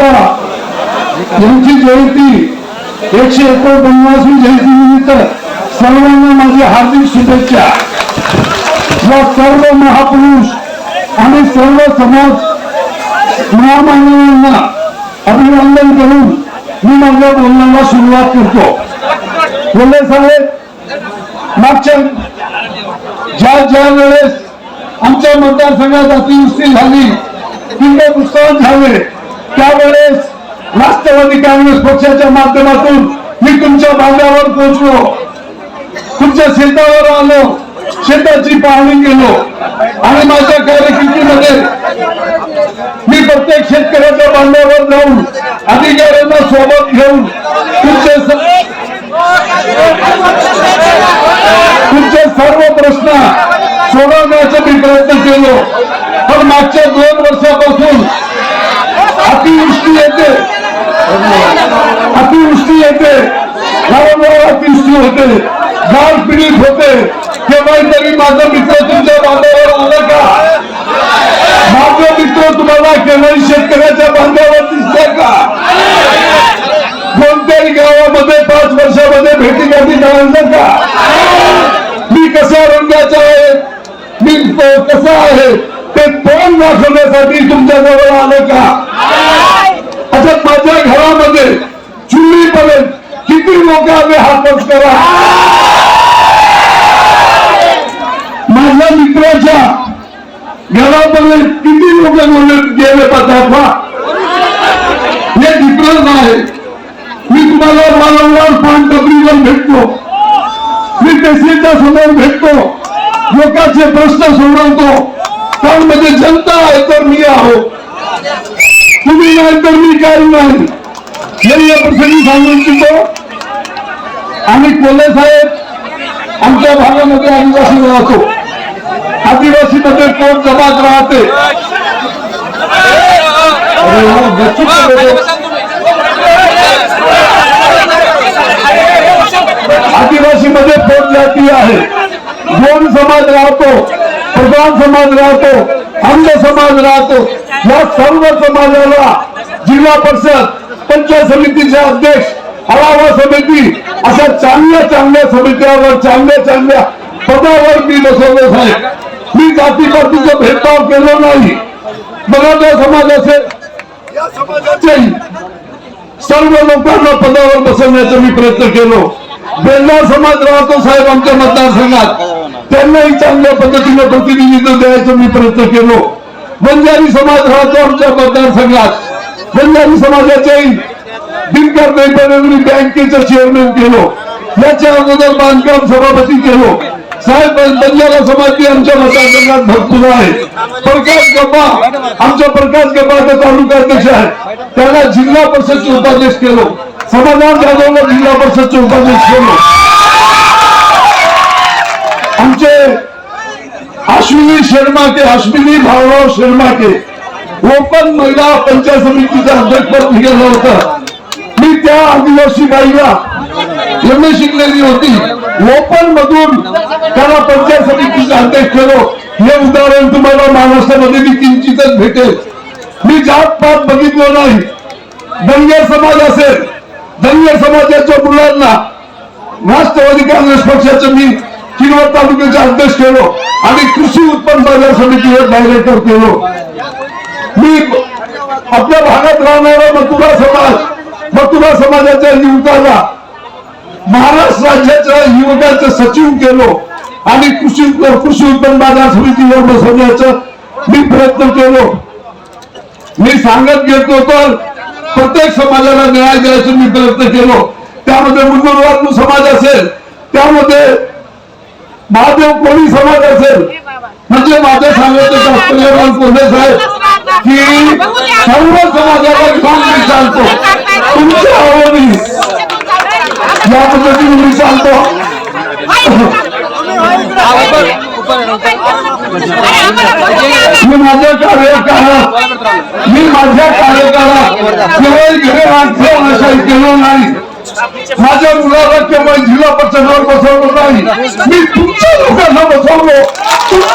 मुंडा यांची जयंती एकशे एकोणपन्नासवी जयंती निमित्त सर्वांना माझी हार्दिक शुभेच्छा. या सर्व महापुरुष आणि सर्व समाज महामानवांना अभिनंदन करून मी माझ्या बोलण्याला सुरुवात करतो. बोलले साहेब मागच्या ज्या ज्या वेळेस आमच्या मतदारसंघात अतिवृष्टी झाली किंवा नुकसान झाले राष्ट्रवादी काँग्रेस पक्षाच्या माध्यमातून मी तुमच्या भागावर पोहोचलो. तुमच्या शेतावर आलो. शेताची पाहणी केलो. आणि माझ्या कारकिर्दीमध्ये मी प्रत्येक शेतकऱ्याच्या बांधावर जाऊन अधिकाऱ्यांना सोबत घेऊन तुमचे तुमचे सर्व प्रश्न सोडवण्याचा मी प्रयत्न केलो. पण मागच्या दोन वर्षापासून अतिवृष्टी येते. अतिवृष्टी येते. वारंवार अतिवृष्टी होते. गाळ पीडित होते. केव्हाही तरी माझा मित्र तुमच्या बांधावर आला का? माझा मित्र तुम्हाला केव्हाही शेतकऱ्याच्या बांधावर दिसला का? कोणत्याही गावामध्ये पाच वर्षामध्ये भेटी गाठी झालं का? मी कसा रंगाचा आहे? मी कसा आहे? ते तोंड दाखवण्यासाठी तुमच्या जवळ आलं का? अच्छा माझ्या घरामध्ये चुलीपर्यंत किती लोक आले हातच करा माझ्या मित्राच्या घरामध्ये किती लोक गेले दाखवा हे डिफरन्स आहे मी तुम्हाला वारंवार पान टपरीवर भेटतो मी तहसीलच्या समोर भेटतो लोकांचे प्रश्न सोडवतो पण मध्ये जनता आहे तर मी आहो तुम्ही नाही तर मी काही नाही. या प्रसंगी सांगू इच्छितो आम्ही कोल्हे साहेब आमच्या भागामध्ये आदिवासी राहतो. आदिवासी मध्ये कोण जमात राहते? अरे वा, गच्चीत मध्ये- आदिवासी मध्ये पोट जाती आहे? गोंड समाज राहतो. समाज राहतो अंध समाज राहतो. या सर्व समाजाला जिल्हा परिषद पंचायत समितीचे अध्यक्ष आढावा समिती अशा चांगल्या चांगल्या समित्यावर चांगल्या चांगल्या पदावर मी बसवलो साहेब. मी जातीपातीचा भेदभाव केलो नाही. मराठा समाज असेल या समाजाचेही सर्व लोकांना पदावर बसवण्याचा मी प्रयत्न केलो. बेल्लार समाज राहतो साहेब आमच्या मतदारसंघात. त्यांनाही चांगल्या पद्धतीने प्रतिनिधित्व द्यायचं मी प्रयत्न केलो. बंजारी समाज राहतो आमच्या मतदारसंघात. बंजारी समाजाच्याही दिनकर मी बँकेचं चेअरमॅन केलो. याच्या अगोदर बांधकाम सभापती केलो. साहेब बंजारा समाज आमच्या मतदारसंघात भरपूर आहे. प्रकाश गप्पा आमचा प्रकाश गप्पाचा तालुका अध्यक्ष आहे त्याला जिल्हा परिषदचे उपाध्यक्ष केलो. समाधान जाधवला जिल्हा परिषदचे उपाध्यक्ष केले आमचे अश्विनी शर्माके अश्विनी भाऊराव शर्माके. ओपन महिला पंचायत समितीचं अध्यक्षपद निघालं होतं. मी त्या आदिवासी बाईला एम ए शिकलेली होती. ओपन मधून त्याला पंचायत समितीचं अध्यक्ष केलो हे उदाहरण तुम्हाला महाराष्ट्रामध्ये मी किंचितच भेटेल. मी जात पात बघितलो नाही. दंगे समाज असेल. धन्य समाजाच्या मुलांना राष्ट्रवादी काँग्रेस पक्षाचं मी किनवट तालुक्याचे अध्यक्ष केलो आणि कृषी उत्पन्न बाजार समितीवर डायरेक्टर केलो मी आपल्या भागात राहणारा मथुरा समाज मथुरा समाजाच्या युवकाला महाराष्ट्र राज्याच्या युवकाचं सचिव केलो आणि कृषी कृषी उत्पन्न बाजार समितीवर बसवण्याचं मी प्रयत्न केलो. मी सांगत घेतो तर प्रत्येक समाजाला न्याय द्यायचा मी प्रयत्न केलो. त्यामध्ये मुंडूरवादू समाज असेल त्यामध्ये महादेव कोळी समाज असेल. म्हणजे माझं सांगायचं तात्पर्य कोल्हे साहेब की सर्व समाजाला घेऊन मी चालतो तुमच्या आवडी. या पद्धतीने मी चालतो मी माझ्या कार्यकाळात मी माझ्या कार्यकाळात केवळ घरे राखून अशा केलो नाही माझ्या मुलाला केवळ जिल्हा परिषदेवर बसवलं नाही मी तुमच्या लोकांना बसवलो तुमच्या